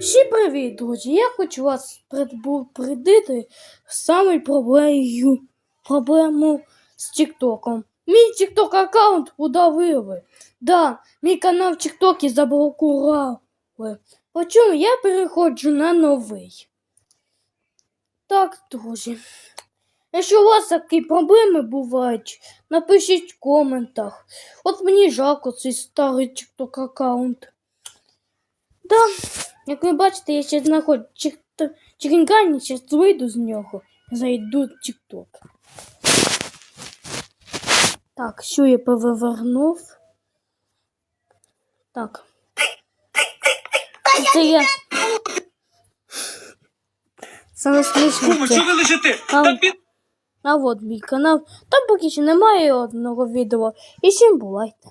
Всім привіт, друзі! Я хочу вас предупредити саме проблемою, проблему з Тіктоком. Мій Тікток аккаунт удавили. Да, мій канал в Тіктокі заблокували. Почому я переходжу на новий. Так, друзі. Якщо у вас такі проблеми бувають, напишіть в коментах. От мені жалко цей старий TikTok аккаунт. Да, як ви бачите, я ще знаходжу чекінгані, зараз вийду з нього, зайду в TikTok. Так, що я перевернув. Так. Це я. Саме смішне Куме, це. що ви лежите? А, під... а от мій канал. Там поки що немає одного відео. І всім бувайте.